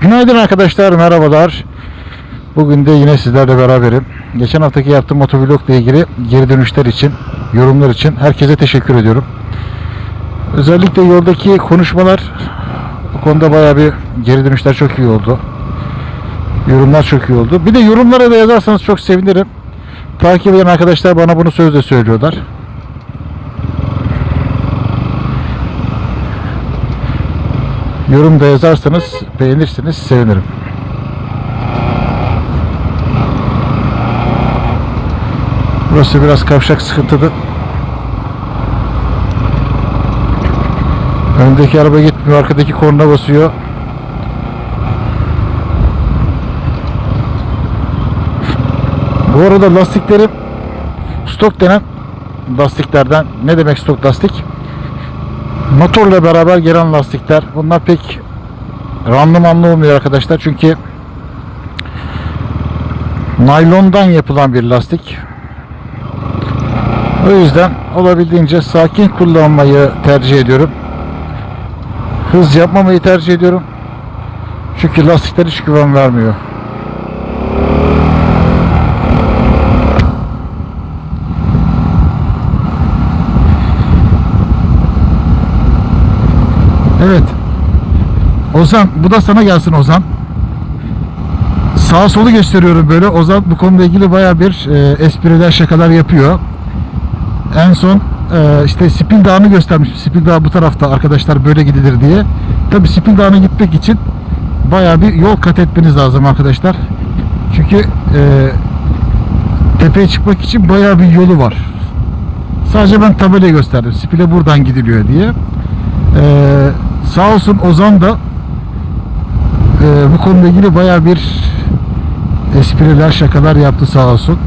Günaydın arkadaşlar, merhabalar. Bugün de yine sizlerle beraberim. Geçen haftaki yaptığım motovlog ile ilgili geri dönüşler için, yorumlar için herkese teşekkür ediyorum. Özellikle yoldaki konuşmalar bu konuda bayağı bir geri dönüşler çok iyi oldu. Yorumlar çok iyi oldu. Bir de yorumlara da yazarsanız çok sevinirim. Takip eden arkadaşlar bana bunu sözle söylüyorlar. Yorum da yazarsanız beğenirsiniz sevinirim. Burası biraz kavşak sıkıntılı. Öndeki araba gitmiyor, arkadaki korna basıyor. Bu arada lastiklerim stok denen lastiklerden ne demek stok lastik? Motorla beraber gelen lastikler bunlar pek randımanlı olmuyor arkadaşlar. Çünkü naylondan yapılan bir lastik. O yüzden olabildiğince sakin kullanmayı tercih ediyorum. Hız yapmamayı tercih ediyorum. Çünkü lastikler hiç güven vermiyor Evet. Ozan bu da sana gelsin Ozan. Sağ solu gösteriyorum böyle. Ozan bu konuyla ilgili baya bir e, espriler şakalar yapıyor. En son e, işte Spil Dağı'nı göstermiş. Spil Dağı bu tarafta arkadaşlar böyle gidilir diye. Tabi Spil Dağı'na gitmek için baya bir yol kat etmeniz lazım arkadaşlar. Çünkü e, tepeye çıkmak için baya bir yolu var. Sadece ben tabelayı gösterdim. Spil'e buradan gidiliyor diye. Ee, sağ olsun Ozan da e, bu konuyla ilgili baya bir espriler, şakalar yaptı sağ olsun.